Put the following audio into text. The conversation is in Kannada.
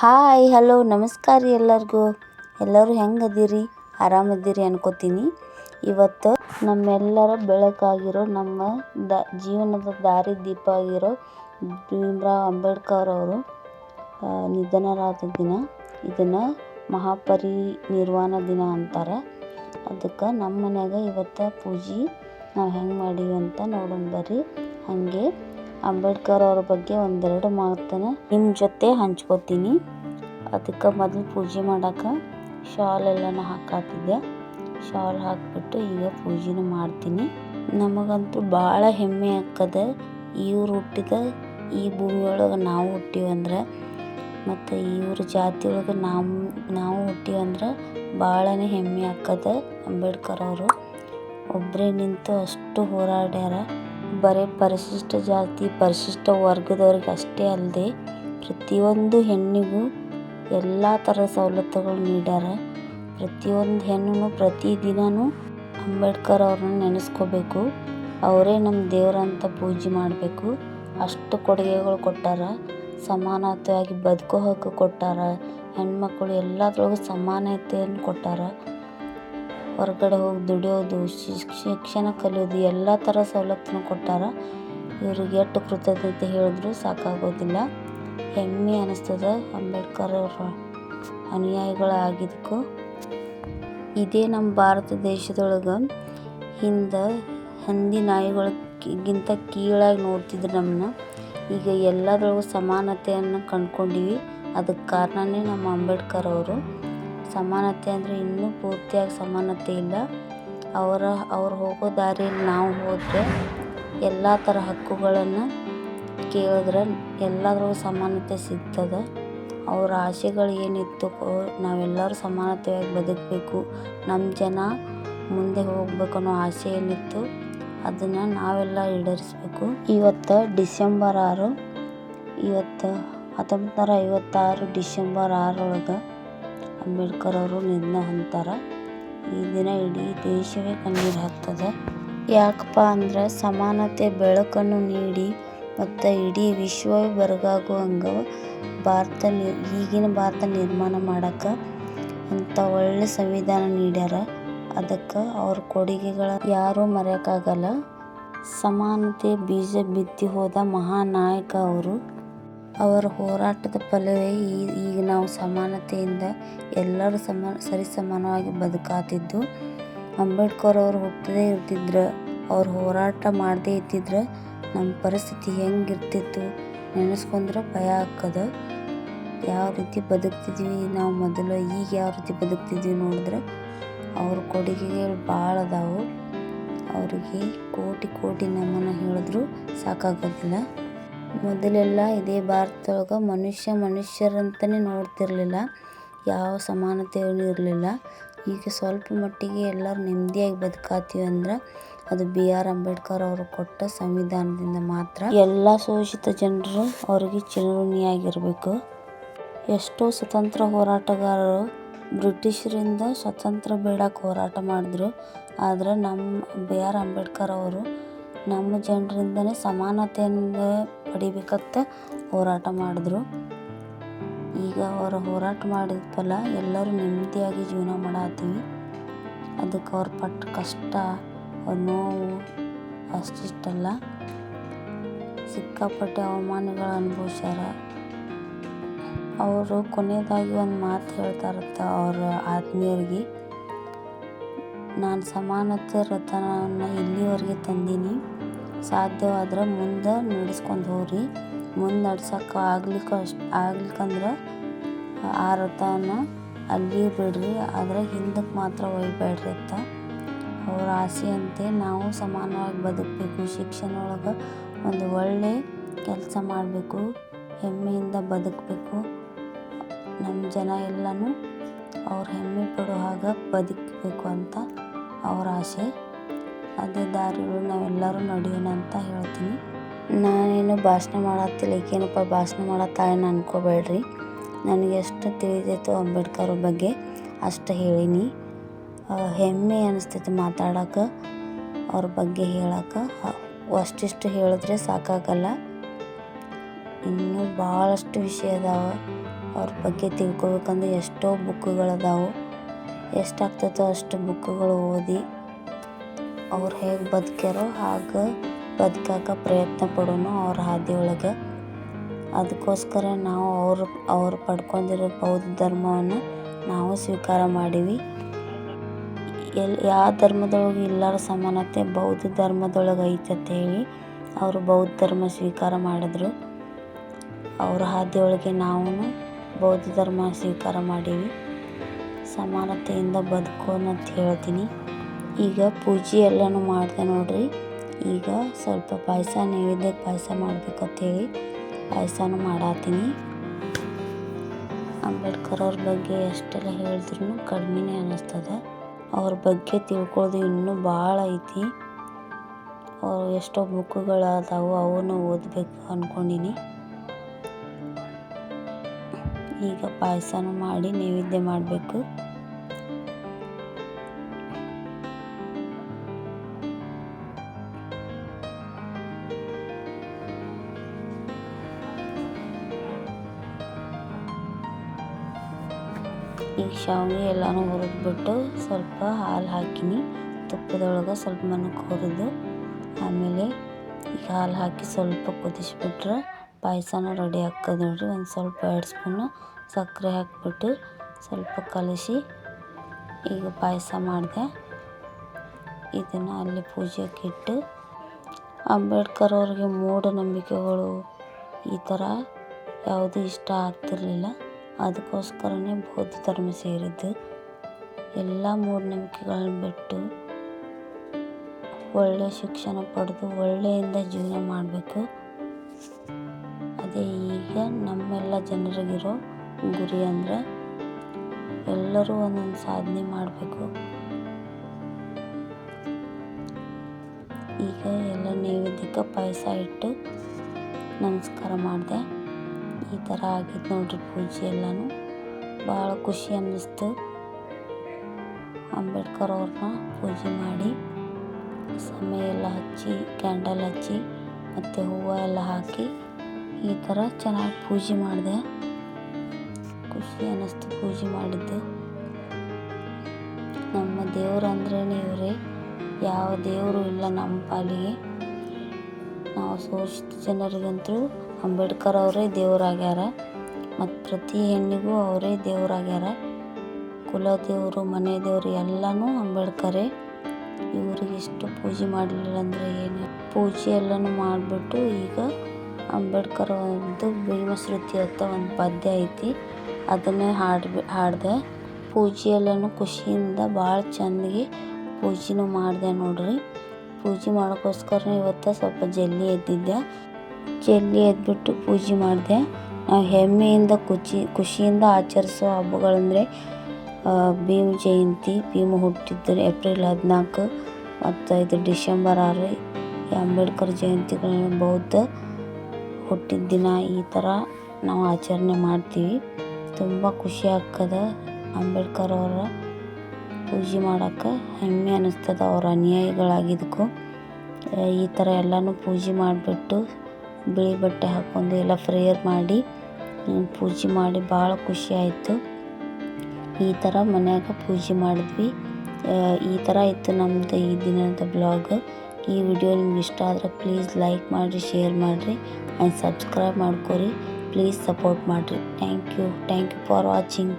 ಹಾಯ್, ಹಲೋ, ನಮಸ್ಕಾರ ರೀ ಎಲ್ಲರಿಗೂ. ಎಲ್ಲರೂ ಹೆಂಗೆ ಅದೀರಿ? ಆರಾಮದ್ದೀರಿ ಅನ್ಕೋತೀನಿ. ಇವತ್ತು ನಮ್ಮೆಲ್ಲರ ಬೆಳಕಾಗಿರೋ ನಮ್ಮ ದ, ಜೀವನದ ದಾರಿ ದೀಪ ಆಗಿರೋ ಭೀಮ್ರಾವ್ ಅಂಬೇಡ್ಕರ್ ಅವರು ನಿಧನರಾದ ದಿನ. ಇದನ್ನು ಮಹಾಪರಿನಿರ್ವಾಣ ದಿನ ಅಂತಾರೆ. ಅದಕ್ಕೆ ನಮ್ಮ ಮನ್ಯಾಗ ಇವತ್ತು ಪೂಜೆ ನಾವು ಹೆಂಗೆ ಮಾಡೀವಿ ಅಂತ ನೋಡೋಣ ಬರ್ರಿ. ಹಾಗೆ ಅಂಬೇಡ್ಕರ್ ಅವ್ರ ಬಗ್ಗೆ ಒಂದೆರಡು ಮಾತನ್ನು ನಿಮ್ಮ ಜೊತೆ ಹಂಚ್ಕೋತೀನಿ. ಅದಕ್ಕೆ ಮೊದಲು ಪೂಜೆ ಮಾಡೋಕೆ ಶಾಲ್ ಎಲ್ಲನೂ ಹಾಕಾತಿದ್ದೆ. ಶಾಲ್ ಹಾಕಿಬಿಟ್ಟು ಈಗ ಪೂಜೆನೂ ಮಾಡ್ತೀನಿ. ನಮಗಂತೂ ಭಾಳ ಹೆಮ್ಮೆ ಆಕದೆ ಇವ್ರು ಹುಟ್ಟಿದ ಈ ಭೂಮಿಯೊಳಗೆ ನಾವು ಹುಟ್ಟಿವಂದ್ರೆ ಮತ್ತು ಇವ್ರ ಜಾತಿ ಒಳಗೆ ನಾವು ನಾವು ಹುಟ್ಟಿವಂದ್ರೆ ಭಾಳನೇ ಹೆಮ್ಮೆ ಆಕ್ಕದ ಅಂಬೇಡ್ಕರ್ ಅವರು. ಒಬ್ಬರೇ ನಿಂತು ಅಷ್ಟು ಹೋರಾಡ್ಯಾರ. ಬರೀ ಪರಿಶಿಷ್ಟ ಜಾತಿ, ಪರಿಶಿಷ್ಟ ವರ್ಗದವ್ರಿಗೆ ಅಷ್ಟೇ ಅಲ್ಲದೆ ಪ್ರತಿಯೊಂದು ಹೆಣ್ಣಿಗೂ ಎಲ್ಲ ಥರ ಸವಲತ್ತುಗಳು ನೀಡ್ಯಾರ. ಪ್ರತಿಯೊಂದು ಹೆಣ್ಣು ಪ್ರತಿದಿನವೂ ಅಂಬೇಡ್ಕರ್ ಅವ್ರನ್ನ ನೆನೆಸ್ಕೋಬೇಕು. ಅವರೇ ನಮ್ಮ ದೇವರಂತ ಪೂಜೆ ಮಾಡಬೇಕು. ಅಷ್ಟು ಕೊಡುಗೆಗಳು ಕೊಟ್ಟಾರ. ಸಮಾನತೆಯಾಗಿ ಬದುಕೋ ಹಕ್ಕು ಕೊಟ್ಟಾರ. ಹೆಣ್ಮಕ್ಳು ಎಲ್ಲದ್ರೊಳಗೂ ಸಮಾನತೆಯನ್ನು ಕೊಟ್ಟಾರ. ಹೊರಗಡೆ ಹೋಗಿ ದುಡಿಯೋದು ಶಿಕ್ಷಣ ಕಲಿಯೋದು, ಎಲ್ಲ ಥರ ಸವಲತ್ತನ್ನು ಕೊಟ್ಟಾರ. ಇವ್ರಿಗೆ ಎಷ್ಟು ಕೃತಜ್ಞತೆ ಹೇಳಿದ್ರು ಸಾಕಾಗೋದಿಲ್ಲ. ಹೆಮ್ಮೆ ಅನ್ನಿಸ್ತದೆ ಅಂಬೇಡ್ಕರ್ ಅವರ ಅನುಯಾಯಿಗಳಾಗಿದ್ದಕ್ಕೂ. ಇದೇ ನಮ್ಮ ಭಾರತ ದೇಶದೊಳಗೆ ಹಿಂದೆ ಹಂದಿ ನಾಯಿಗಳಿಗಿಂತ ಕೀಳಾಗಿ ನೋಡ್ತಿದ್ರು ನಮ್ಮನ್ನ ಈಗ ಎಲ್ಲರೂ ಸಮಾನತೆಯನ್ನು ಕಂಡ್ಕೊಂಡೀವಿ. ಅದಕ್ಕೆ ಕಾರಣನೇ ನಮ್ಮ ಅಂಬೇಡ್ಕರ್ ಅವರು. ಸಮಾನತೆ ಅಂದರೆ ಇನ್ನೂ ಪೂರ್ತಿಯಾಗಿ ಸಮಾನತೆ ಇಲ್ಲ. ಅವರ, ಅವ್ರು ಹೋಗೋ ದಾರಿಯಲ್ಲಿ ನಾವು ಹೋದರೆ ಎಲ್ಲ ಥರ ಹಕ್ಕುಗಳನ್ನು ಕೇಳಿದ್ರೆ ಎಲ್ಲದ್ರಗೂ ಸಮಾನತೆ ಸಿಗ್ತದೆ. ಅವ್ರ ಆಸೆಗಳು ಏನಿತ್ತು ನಾವೆಲ್ಲರೂ ಸಮಾನತೆಯಾಗಿ ಬದುಕಬೇಕು. ನಮ್ಮ ಜನ ಮುಂದೆ ಹೋಗ್ಬೇಕು ಅನ್ನೋ ಆಸೆ ಏನಿತ್ತು ಅದನ್ನು ನಾವೆಲ್ಲ ಈಡೇರಿಸ್ಬೇಕು. ಇವತ್ತು ಡಿಸೆಂಬರ್ ಆರು, ಇವತ್ತು ಹತ್ತೊಂಬತ್ತು ನೂರ ಐವತ್ತಾರು ಡಿಸೆಂಬರ್ ಆರೊಳಗೆ ಅಂಬೇಡ್ಕರ್ ಅವರು ನಿಧನ ಅಂತಾರೆ. ಈ ದಿನ ಇಡೀ ದೇಶವೇ ಕಣ್ಣೀರು ಹಾಕ್ತದೆ. ಯಾಕಪ್ಪ ಅಂದ್ರೆ ಸಮಾನತೆ ಬೆಳಕನ್ನು ನೀಡಿ ಮತ್ತು ಇಡೀ ವಿಶ್ವವೇ ಬೆರಗಾಗುವಂಗೆ ಭಾರತ ನಿ, ಈಗಿನ ಭಾರತ ನಿರ್ಮಾಣ ಮಾಡೋಕೆ ಅಂತ ಒಳ್ಳೆ ಸಂವಿಧಾನ ನೀಡ್ಯಾರ. ಅದಕ್ಕೆ ಅವ್ರ ಕೊಡುಗೆಗಳ ಯಾರೂ ಮರೆಯೋಕ್ಕಾಗಲ್ಲ. ಸಮಾನತೆ ಬೀಜ ಬಿತ್ತಿ ಹೋದ ಮಹಾನಾಯಕ ಅವರು. ಅವರ ಹೋರಾಟದ ಫಲವೇ ಈಗ ನಾವು ಸಮಾನತೆಯಿಂದ ಎಲ್ಲರೂ ಸಮ ಸರಿ ಸಮಾನವಾಗಿ ಬದುಕಾತಿದ್ದು. ಅಂಬೇಡ್ಕರ್ ಅವರು ಹುಟ್ಟದೇ ಇರ್ತಿದ್ರು, ಅವ್ರು ಹೋರಾಟ ಮಾಡದೇ ಇದ್ದಿದ್ರೆ ನಮ್ಮ ಪರಿಸ್ಥಿತಿ ಹೆಂಗಿರ್ತಿತ್ತು ನೆನೆಸ್ಕೊಂಡ್ರೆ ಭಯ ಆಗ್ತದೆ. ಯಾವ ರೀತಿ ಬದುಕ್ತಿದ್ವಿ, ನಾವು ಮೊದಲು ಈಗ ಯಾವ ರೀತಿ ಬದುಕ್ತಿದ್ವಿ ನೋಡಿದ್ರೆ ಅವ್ರ ಕೊಡುಗೆಗಳು ಭಾಳ ಅದಾವು. ಅವರಿಗೆ ಕೋಟಿ ಕೋಟಿ ನಮ್ಮನ್ನು ಹೇಳಿದ್ರು ಸಾಕಾಗೋದಿಲ್ಲ. ಮೊದಲೆಲ್ಲ ಇದೇ ಭಾರತದೊಳಗೆ ಮನುಷ್ಯ ಮನುಷ್ಯರಂತಲೇ ನೋಡ್ತಿರಲಿಲ್ಲ. ಯಾವ ಸಮಾನತೆಯೂ ಇರಲಿಲ್ಲ. ಈಗ ಸ್ವಲ್ಪ ಮಟ್ಟಿಗೆ ಎಲ್ಲರೂ ನೆಮ್ಮದಿಯಾಗಿ ಬದುಕಾತೀವಿ ಅಂದ್ರೆ ಅದು ಬಿ ಆರ್ ಅಂಬೇಡ್ಕರ್ ಅವರು ಕೊಟ್ಟ ಸಂವಿಧಾನದಿಂದ ಮಾತ್ರ. ಎಲ್ಲ ಶೋಷಿತ ಜನರು ಅವರಿಗೆ ಚಿರಋಣಿಯಾಗಿರಬೇಕು. ಎಷ್ಟೋ ಸ್ವತಂತ್ರ ಹೋರಾಟಗಾರರು ಬ್ರಿಟಿಷರಿಂದ ಸ್ವತಂತ್ರ ಬೇಡಕ್ಕೆ ಹೋರಾಟ ಮಾಡಿದ್ರು. ಆದರೆ ನಮ್ಮ ಬಿ ಆರ್ ಅಂಬೇಡ್ಕರ್ ಅವರು ನಮ್ಮ ಜನರಿಂದನೇ ಸಮಾನತೆಯನ್ನು ಪಡಿಬೇಕಂತ ಹೋರಾಟ ಮಾಡಿದ್ರು. ಈಗ ಅವರ ಹೋರಾಟ ಮಾಡಿದ ಫಲ ಎಲ್ಲರೂ ನೆಮ್ಮದಿಯಾಗಿ ಜೀವನ ಮಾಡತ್ತೀವಿ. ಅದಕ್ಕೆ ಅವ್ರು ಪಟ್ಟ ಕಷ್ಟ, ಅವ್ರ ನೋವು ಅಷ್ಟಿಷ್ಟಲ್ಲ. ಸಿಕ್ಕಾಪಟ್ಟೆ ಅವಮಾನಗಳು ಅನುಭವಿಸ್ಯಾರ. ಅವರು ಕೊನೆಯದಾಗಿ ಒಂದು ಮಾತು ಹೇಳ್ತಾರತ್ತ ಅವರ ಆತ್ಮೀಯರಿಗೆ. ನಾನು ಸಮಾನತೆ ರಥನ ಇಲ್ಲಿವರೆಗೆ ತಂದೀನಿ. ಸಾಧ್ಯವಾದ್ರೆ ಮುಂದೆ ನಡೆಸ್ಕೊಂಡು ಹೋಗ್ರಿ. ಮುಂದೆ ನಡ್ಸಕ್ಕೆ ಆಗ್ಲಿಕ್ಕೆ ಅಷ್ಟು ಆಗ್ಲಿಕ್ಕಂದ್ರೆ ಆ ರಥನ ಅಲ್ಲಿ ಬಿಡ್ರಿ. ಆದರೆ ಹಿಂದಕ್ಕೆ ಮಾತ್ರ ಒಯ್ಬೇಡ್ರಿ ಅಂತ ಅವ್ರ ಆಸೆಯಂತೆ ನಾವು ಸಮಾನವಾಗಿ ಬದುಕಬೇಕು. ಶಿಕ್ಷಣ ಒಳಗೆ ಒಂದು ಒಳ್ಳೆ ಕೆಲಸ ಮಾಡಬೇಕು. ಹೆಮ್ಮೆಯಿಂದ ಬದುಕಬೇಕು. ನಮ್ಮ ಜನ ಎಲ್ಲನೂ ಅವ್ರ ಹೆಮ್ಮೆ ಪಡೋ ಹಾಗೆ ಬದುಕಬೇಕು ಅಂತ ಅವ್ರ ಆಸೆ. ಅದೇ ದಾರಿಗಳು ನಾವೆಲ್ಲರೂ ನಡೆಯೋಣ ಅಂತ ಹೇಳ್ತೀನಿ. ನಾನೇನು ಭಾಷಣ ಮಾಡತ್ತಿಲ್ಲ, ಈಗೇನಪ್ಪ ಭಾಷಣ ಮಾಡತ್ತಾಳೇನು ಅನ್ಕೋಬೇಡ್ರಿ. ನನಗೆ ಎಷ್ಟು ತಿಳಿದೈತೋ ಅಂಬೇಡ್ಕರ್ ಬಗ್ಗೆ ಅಷ್ಟು ಹೇಳೀನಿ. ಹೆಮ್ಮೆ ಅನಿಸ್ತೈತಿ ಮಾತಾಡೋಕೆ, ಅವ್ರ ಬಗ್ಗೆ ಹೇಳಕ್ಕೆ ಅಷ್ಟಿಷ್ಟು ಹೇಳಿದ್ರೆ ಸಾಕಾಗಲ್ಲ. ಇನ್ನೂ ಭಾಳಷ್ಟು ವಿಷಯ ಅದಾವ. ಅವ್ರ ಬಗ್ಗೆ ತಿಳ್ಕೊಬೇಕಂದ್ರೆ ಎಷ್ಟೋ ಬುಕ್ಗಳದಾವು ಎಷ್ಟಾಗ್ತೈತೋ ಅಷ್ಟು ಬುಕ್ಗಳು ಓದಿ ಅವ್ರು ಹೇಗೆ ಬದುಕ್ಯಾರೋ ಹಾಗೆ ಬದುಕಾಕ ಪ್ರಯತ್ನ ಪಡೋನು ಅವ್ರ ಹಾದಿ ಅದಕ್ಕೋಸ್ಕರ ನಾವು ಅವರು, ಅವ್ರು ಪಡ್ಕೊಂಡಿರೋ ಬೌದ್ಧ ಧರ್ಮವನ್ನು ನಾವು ಸ್ವೀಕಾರ ಮಾಡೀವಿ. ಎಲ್ಲಿ ಯಾವ ಧರ್ಮದೊಳಗೆ ಇಲ್ಲಾರ ಸಮಾನತೆ ಬೌದ್ಧ ಧರ್ಮದೊಳಗೆ ಐತೆ ಅಂತ ಹೇಳಿ ಅವರು ಬೌದ್ಧ ಧರ್ಮ ಸ್ವೀಕಾರ ಮಾಡಿದ್ರು. ಅವ್ರ ಹಾದಿಯೊಳಗೆ ನಾವು ಬೌದ್ಧ ಧರ್ಮ ಸ್ವೀಕಾರ ಮಾಡೀವಿ. ಸಮಾನತೆಯಿಂದ ಬದುಕೋಣ ಅಂತ ಹೇಳ್ತೀನಿ. ಈಗ ಪೂಜೆ ಎಲ್ಲನೂ ಮಾಡಿದೆ ನೋಡ್ರಿ. ಈಗ ಸ್ವಲ್ಪ ಪಾಯಸ ನೈವೇದ್ಯಕ್ಕೆ ಪಾಯಸ ಮಾಡ್ಬೇಕಂತೇಳಿ ಪಾಯಸನೂ ಮಾಡತ್ತೀನಿ ಅಂಬೇಡ್ಕರ್ ಅವ್ರ ಬಗ್ಗೆ ಎಷ್ಟೆಲ್ಲ ಹೇಳಿದ್ರು ಕಡಿಮೆನೇ ಅನ್ನಿಸ್ತದೆ ಅವ್ರ ಬಗ್ಗೆ ತಿಳ್ಕೊಳ್ಳೋದು ಇನ್ನೂ ಭಾಳ ಐತಿ. ಅವ್ರು ಎಷ್ಟೋ ಬುಕ್ಗಳು ಅದಾವು ಅವನ್ನ ಓದಬೇಕು ಅಂದ್ಕೊಂಡೀನಿ ಈಗ ಪಾಯಸನೂ ಮಾಡಿ ನೈವೇದ್ಯ ಮಾಡಬೇಕು. ಈಗ ಶಾವಿಗೆ ಎಲ್ಲನೂ ಹುರಿದ್ಬಿಟ್ಟು ಸ್ವಲ್ಪ ಹಾಲು ಹಾಕಿನಿ. ತುಪ್ಪದೊಳಗೆ ಸ್ವಲ್ಪ ಮನಕ್ಕೆ ಹುರಿದು, ಆಮೇಲೆ ಈಗ ಹಾಲು ಹಾಕಿ ಸ್ವಲ್ಪ ಕುದಿಸ್ಬಿಟ್ರೆ ಪಾಯಸನ ರೆಡಿ ಆಗ್ತದೆ ನೋಡ್ರಿ. ಒಂದು ಸ್ವಲ್ಪ ಎರಡು ಸ್ಪೂನು ಸಕ್ಕರೆ ಹಾಕಿಬಿಟ್ಟು ಸ್ವಲ್ಪ ಕಲಸಿ ಈಗ ಪಾಯಸ ಮಾಡಿದೆ. ಇದನ್ನು ಅಲ್ಲಿ ಪೂಜೆಗೆ ಇಟ್ಟು ಅಂಬೇಡ್ಕರ್ ಅವ್ರಿಗೆ ಮೂಢನಂಬಿಕೆಗಳು ಈ ಥರ ಯಾವುದೂ ಇಷ್ಟ ಆಗ್ತಿರಲಿಲ್ಲ. ಅದಕ್ಕೋಸ್ಕರನೇ ಬೌದ್ಧ ಧರ್ಮ ಸೇರಿದ್ದು. ಎಲ್ಲ ಮೂಢನಂಬಿಕೆಗಳನ್ನ ಬಿಟ್ಟು ಒಳ್ಳೆಯ ಶಿಕ್ಷಣ ಪಡೆದು ಒಳ್ಳೆಯಿಂದ ಜೀವನ ಮಾಡಬೇಕು. ಅದೇ ಈಗ ನಮ್ಮೆಲ್ಲ ಜನರಿಗಿರೋ ಗುರಿ ಅಂದರೆ ಎಲ್ಲರೂ ಒಂದೊಂದು ಸಾಧನೆ ಮಾಡಬೇಕು. ಈಗ ಎಲ್ಲ ನೈವೇದ್ಯಕ್ಕೆ ಪಾಯಸ ಇಟ್ಟು ನಮಸ್ಕಾರ ಮಾಡಿದೆ. ಈ ಥರ ಆಗಿದ್ದು ನೋಡ್ರಿ ಪೂಜೆ ಎಲ್ಲನೂ. ಭಾಳ ಖುಷಿ ಅನ್ನಿಸ್ತು. ಅಂಬೇಡ್ಕರ್ ಅವ್ರನ್ನ ಪೂಜೆ ಮಾಡಿ ಸಮಯ ಎಲ್ಲ ಹಚ್ಚಿ, ಕ್ಯಾಂಡಲ್ ಹಚ್ಚಿ, ಮತ್ತು ಹೂವು ಎಲ್ಲ ಹಾಕಿ ಈ ಥರ ಚೆನ್ನಾಗಿ ಪೂಜೆ ಮಾಡಿದೆ. ಖುಷಿ ಅನ್ನಿಸ್ತು ಪೂಜೆ ಮಾಡಿದ್ದು. ನಮ್ಮ ದೇವ್ರು ಅಂದ್ರೇ ಇವರೇ. ಯಾವ ದೇವರು ಇಲ್ಲ ನಮ್ಮ ಪಾಲಿಗೆ. ನಾವು ಶೋಷಿತ ಜನರಿಗಂತೂ ಅಂಬೇಡ್ಕರ್ ಅವರೇ ದೇವರಾಗ್ಯಾರ. ಮತ್ತು ಪ್ರತಿ ಹೆಣ್ಣಿಗೂ ಅವರೇ ದೇವರಾಗ್ಯಾರ. ಕುಲ ದೇವರು ಮನೆ ದೇವರು ಎಲ್ಲನೂ ಅಂಬೇಡ್ಕರೇ. ಇವ್ರಿಗೆ ಇಷ್ಟು ಪೂಜೆ ಮಾಡಲಿಲ್ಲ ಅಂದರೆ ಏನು ಪೂಜೆ ಎಲ್ಲನೂ ಮಾಡಿಬಿಟ್ಟು ಈಗ ಅಂಬೇಡ್ಕರ್ ಒಂದು ಭೀಮಶ್ರುತಿ ಅಂತ ಒಂದು ಪದ್ಯ ಐತಿ. ಅದನ್ನೇ ಹಾಡ್ಬಿ, ಹಾಡಿದೆ. ಪೂಜೆ ಎಲ್ಲನೂ ಖುಷಿಯಿಂದ ಭಾಳ ಚೆಂದಾಗಿ ಪೂಜೆನೂ ಮಾಡಿದೆ ನೋಡ್ರಿ. ಪೂಜೆ ಮಾಡೋಕ್ಕೋಸ್ಕರ ಇವತ್ತು ಸ್ವಲ್ಪ ಜಲ್ದಿ ಎದ್ದಿದ್ದೆ. ಜಲ್ದಿ ಎದ್ಬಿಟ್ಟು ಪೂಜೆ ಮಾಡಿದೆ. ನಾವು ಹೆಮ್ಮೆಯಿಂದ ಖುಷಿ ಖುಷಿಯಿಂದ ಆಚರಿಸೋ ಹಬ್ಬಗಳಂದರೆ ಭೀಮ ಜಯಂತಿ, ಭೀಮ ಹುಟ್ಟಿದ್ದು ಏಪ್ರಿಲ್ ಹದಿನಾಲ್ಕು ಮತ್ತು ಇದು ಡಿಸೆಂಬರ್ ಆರು ಈ ಅಂಬೇಡ್ಕರ್ ಜಯಂತಿಗಳನ್ನ ಬೌದ್ಧ ಹುಟ್ಟಿದ ದಿನ ಈ ಥರ ನಾವು ಆಚರಣೆ ಮಾಡ್ತೀವಿ. ತುಂಬ ಖುಷಿ ಆಗ್ತದ ಅಂಬೇಡ್ಕರ್ ಅವರ ಪೂಜೆ ಮಾಡೋಕ್ಕೆ. ಹೆಮ್ಮೆ ಅನ್ನಿಸ್ತದ ಅವ್ರ ಅನುಯಾಯಿಗಳಾಗಿದ್ದಕ್ಕೂ. ಈ ಥರ ಎಲ್ಲನೂ ಪೂಜೆ ಮಾಡಿಬಿಟ್ಟು ಬಿಳಿ ಬಟ್ಟೆ ಹಾಕ್ಕೊಂಡು ಎಲ್ಲ ಪ್ರೇಯರ್ ಮಾಡಿ ಪೂಜೆ ಮಾಡಿ ಭಾಳ ಖುಷಿ ಆಯಿತು. ಈ ಥರ ಮನ್ಯಾಗ ಪೂಜೆ ಮಾಡಿದ್ವಿ. ಈ ಥರ ಇತ್ತು ನಮ್ಮದು ಈ ದಿನದ ಬ್ಲಾಗ್ ಈ ವಿಡಿಯೋ ನಿಮ್ಗೆ ಇಷ್ಟ ಆದರೆ ಪ್ಲೀಸ್ ಲೈಕ್ ಮಾಡಿರಿ ಶೇರ್ ಮಾಡಿರಿ ಆ್ಯಂಡ್ ಸಬ್ಸ್ಕ್ರೈಬ್ ಮಾಡ್ಕೊರಿ. ಪ್ಲೀಸ್ ಸಪೋರ್ಟ್ ಮಾಡಿರಿ. Thank you thank you for watching